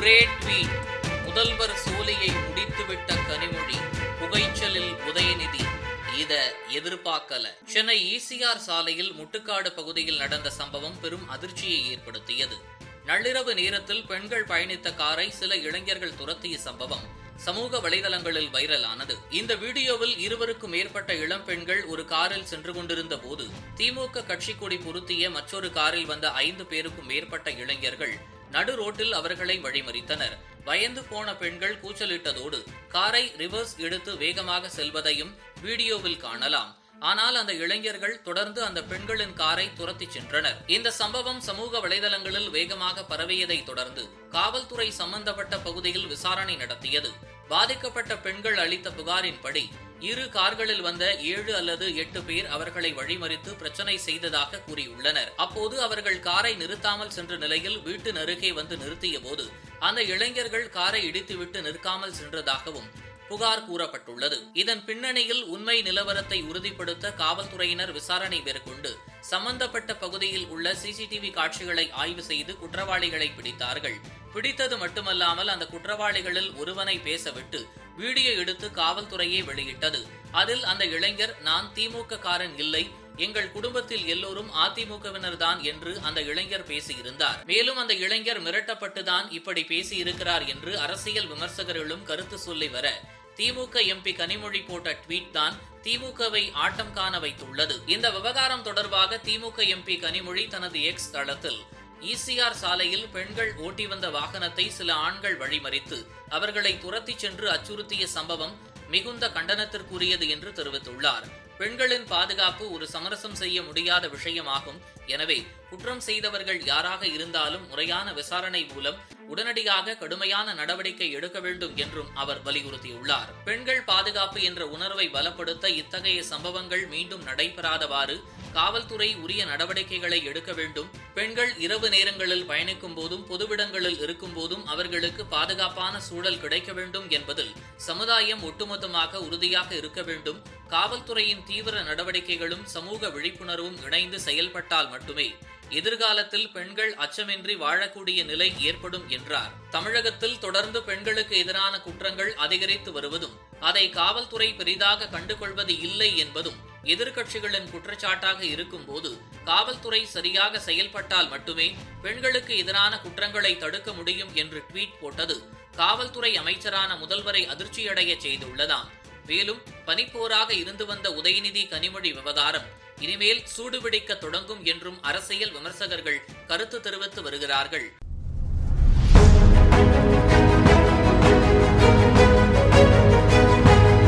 ஒன்றே ட்வீட் முதல்வர் சோலையை முடித்துவிட்ட கனிமொழி புகைச்சலில் உதயநிதி. இத எதிர்பார்க்கல. சென்னை ஈசிஆர் சாலையில் முட்டுக்காடு பகுதியில் நடந்த சம்பவம் பெரும் அதிர்ச்சியை ஏற்படுத்தியது. நள்ளிரவு நேரத்தில் பெண்கள் பயணித்த காரை சில இளைஞர்கள் துரத்திய சம்பவம் சமூக வலைதளங்களில் வைரலானது. இந்த வீடியோவில் இருவருக்கும் மேற்பட்ட இளம் பெண்கள் ஒரு காரில் சென்று கொண்டிருந்த போது திமுக கட்சி கொடி பொருத்திய மற்றொரு காரில் வந்த ஐந்து பேருக்கும் மேற்பட்ட இளைஞர்கள் நடு ரோட்டில் அவர்களை வழிமறித்தனர். பயந்து போன பெண்கள் கூச்சலிட்டதோடு காரை ரிவர்ஸ் எடுத்து வேகமாக செல்வதையும் வீடியோவில் காணலாம். ஆனால் அந்த இளைஞர்கள் தொடர்ந்து அந்த பெண்களின் காரை துரத்தி சென்றனர். இந்த சம்பவம் சமூக வலைதளங்களில் வேகமாக பரவியதை தொடர்ந்து காவல்துறை சம்பந்தப்பட்ட பகுதியில் விசாரணை நடத்தியது. பாதிக்கப்பட்ட பெண்கள் அளித்த புகாரின்படி இரு கார்களில் வந்த ஏழு அல்லது எட்டு பேர் அவர்களை வழிமறித்து பிரச்சனை செய்ததாக கூறியுள்ளனர். அப்போது அவர்கள் காரை நிறுத்தாமல் சென்ற நிலையில் வீட்டு அருகே வந்து நிறுத்திய போது அந்த இளைஞர்கள் காரை இடித்துவிட்டு நிற்காமல் சென்றதாகவும் புகார் கூறப்பட்டுள்ளது. இதன் பின்னணியில் உண்மை நிலவரத்தை உறுதிப்படுத்த காவல்துறையினர் விசாரணை மேற்கொண்டு சம்பந்தப்பட்ட பகுதியில் உள்ள சிசிடிவி காட்சிகளை ஆய்வு செய்து குற்றவாளிகளை பிடித்தார்கள். பிடித்தது மட்டுமல்லாமல் அந்த குற்றவாளிகளில் ஒருவனை பேசவிட்டு வீடியோ எடுத்து காவல்துறையே வெளியிட்டது. அதில் அந்த இளைஞர் நான் திமுக காரன் இல்லை எங்கள் குடும்பத்தில் எல்லோரும் அதிமுகவினர் தான் என்று அந்த இளைஞர் பேசியிருந்தார். மேலும் அந்த இளைஞர் மிரட்டப்பட்டுதான் இப்படி பேசியிருக்கிறார் என்று அரசியல் விமர்சகர்களும் கருத்து சொல்லி வர திமுக எம்பி கனிமொழி போட்ட ட்வீட் தான் திமுகவை ஆட்டம் காண வைத்துள்ளது. இந்த விவகாரம் தொடர்பாக திமுக எம்பி கனிமொழி தனது எக்ஸ் தளத்தில் ஈசிஆர் சாலையில் பெண்கள் ஓட்டி வந்த வாகனத்தை சில ஆண்கள் வழிமறித்து அவர்களை துரத்திச் சென்று அச்சுறுத்திய சம்பவம் மிகுந்த கண்டனத்திற்குரியது என்று தெரிவித்துள்ளார். பெண்களின் பாதுகாப்பு ஒரு சமரசம் செய்ய முடியாத விஷயமாகும். எனவே குற்றம் செய்தவர்கள் யாராக இருந்தாலும் முறையான விசாரணை மூலம் உடனடியாக கடுமையான நடவடிக்கை எடுக்க வேண்டும் என்றும் அவர் வலியுறுத்தியுள்ளார். பெண்கள் பாதுகாப்பு என்ற உணர்வை பலப்படுத்த இத்தகைய சம்பவங்கள் மீண்டும் நடைபெறாதவாறு காவல்துறை உரிய நடவடிக்கைகளை எடுக்க வேண்டும். பெண்கள் இரவு நேரங்களில் பயணிக்கும் போதும் பொதுவிடங்களில் இருக்கும் போதும் அவர்களுக்கு பாதுகாப்பான சூழல் கிடைக்க வேண்டும் என்பதில் சமுதாயம் ஒட்டுமொத்தமாக உறுதியாக இருக்க வேண்டும். காவல்துறையின் தீவிர நடவடிக்கைகளும் சமூக விழிப்புணர்வும் இணைந்து செயல்பட்டால் மட்டுமே எதிர்காலத்தில் பெண்கள் அச்சமின்றி வாழக்கூடிய நிலை ஏற்படும் என்றார். தமிழகத்தில் தொடர்ந்து பெண்களுக்கு எதிரான குற்றங்கள் அதிகரித்து வருவதும் அதை காவல்துறை பெரிதாக கண்டுகொள்வது இல்லை என்பதும் எதிர்க்கட்சிகளின் குற்றச்சாட்டாக இருக்கும்போது காவல்துறை சரியாக செயல்பட்டால் மட்டுமே பெண்களுக்கு எதிரான குற்றங்களை தடுக்க முடியும் என்று ட்வீட் போட்டது காவல்துறை அமைச்சரான முதல்வரை அதிர்ச்சியடைய செய்துள்ளதாம். மேலும் பனிப்போராக இருந்து வந்த உதயநிதி கனிமொழி விவகாரம் இனிமேல் சூடுபிடிக்க தொடங்கும் என்றும் அரசியல் விமர்சகர்கள் கருத்து தெரிவித்து வருகிறார்கள்.